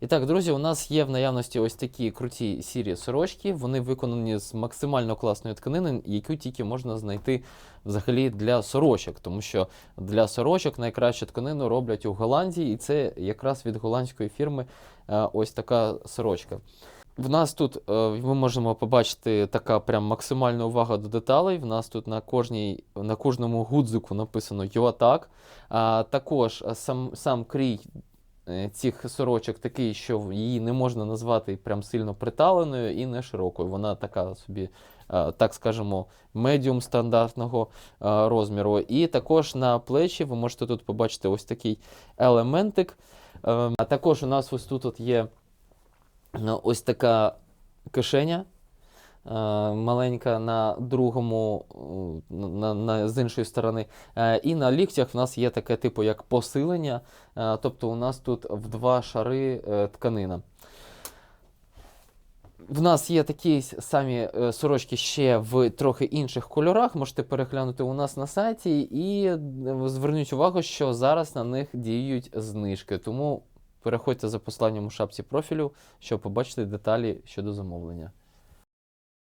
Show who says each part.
Speaker 1: І так, друзі, у нас є в наявності ось такі круті сірі сорочки. Вони виконані з максимально класної тканини, яку тільки можна знайти взагалі для сорочок, тому що для сорочок найкращу тканину роблять у Голландії, і це якраз від голландської фірми е, ось така сорочка. В нас тут е, ми можемо побачити така прям максимальна увага до деталей. В нас тут на кожній, на кожному гудзику написано Юатак. А також сам, сам крій цих сорочок такий, що її не можна назвати прям сильно приталеною і не широкою. Вона така собі, е, так скажемо, медіум стандартного е, розміру. І також на плечі ви можете тут побачити ось такий елементик. Е, А також у нас ось тут от є е, ось така кишеня. Е, Маленька на другому, е, на, на, з іншої сторони. Е, І на ліктях в нас є таке типу як посилення, тобто у нас тут в два шари тканина. В нас є такі самі сорочки ще в трохи інших кольорах. Можете переглянути у нас на сайті і зверніть увагу, що зараз на них діють знижки. Тому переходьте за посиланням у шапці профілю, щоб побачити деталі щодо замовлення.